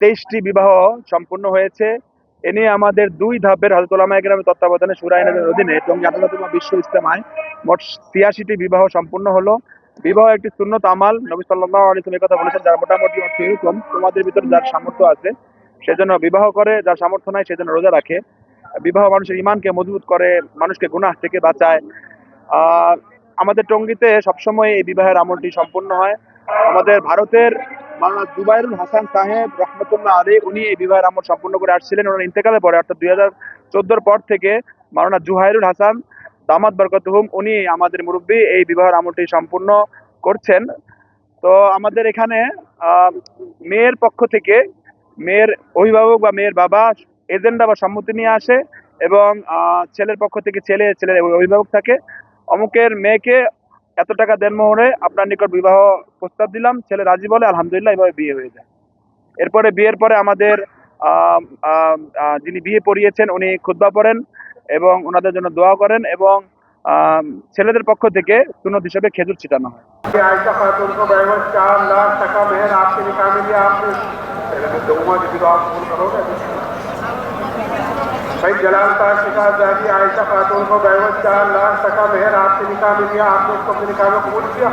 তেইশটি বিবাহ সম্পূর্ণ হয়েছে। এ নিয়ে আমাদের দুই ধাপের হজরত ওলামা একরামের তত্ত্বাবধানে সুরাইনের অধীনে টঙ্গী বিশ্ব ইস্তেমায় মোট ছিয়াশিটি বিবাহ সম্পূর্ণ হলো। বিবাহ একটি সুন্নত আমাল। নবী সাল্লাহ আলিয়াল্লাম কথা বলেছেন, যার মোটামুটি অর্থ এরকম, তোমাদের ভিতরে যার সামর্থ্য আছে সেজন্য বিবাহ করে, যার সামর্থ্য নাই সেজন্য রোজা রাখে। বিবাহ মানুষের ইমানকে মজবুত করে, মানুষকে গুনাহ থেকে বাঁচায়। আমাদের টঙ্গিতে সবসময় এই বিবাহের আমলটি সম্পূর্ণ হয়। আমাদের ভারতের মাওলানা জুবাইরুল হাসান সাহেব রহমতুল্লাহ আলী উনি এই বিবাহের আমল সম্পূর্ণ করে আসছিলেন। ওনার ইন্তেকালের পরে, অর্থাৎ দুই হাজার চোদ্দোর পর থেকে মাওলানা জুহাইরুল হাসান দামাদ বরকত হুম, উনি আমাদের মুরব্বী এই বিবাহের আমলটি সম্পূর্ণ করছেন। তো আমাদের এখানে মেয়ের পক্ষ থেকে মেয়ের অভিভাবক বা মেয়ের বাবা এজেন্ডা বা সম্মতি নিয়ে আসে এবং ছেলের পক্ষ থেকে ছেলে, ছেলের অভিভাবক থাকে। অমুকের মেয়েকে এত টাকা দেন মোহরে আপনার নিকট বিবাহ প্রস্তাব দিলাম, ছেলে রাজি বলে আলহামদুলিল্লাহ এভাবে বিয়ে হয়ে যায়। এরপরে বিয়ের পরে আমাদের যিনি বিয়ে পড়িয়েছেন উনি খুদ্া পড়েন এবং ওনাদের জন্য দোয়া করেন এবং ছেলেদের পক্ষ থেকে সুনদ হিসেবে খেজুর ছিটানো হয়। চার লাখ টাকা মেয়ের আপনি بھائی جلال پاک شفا زادی عائشہ خاتون کو بیوت چار لاکھ سکا مہر آپ کے نکاح میں دیا، آپ نے اس کو اپنے نکاح میں قبول کیا۔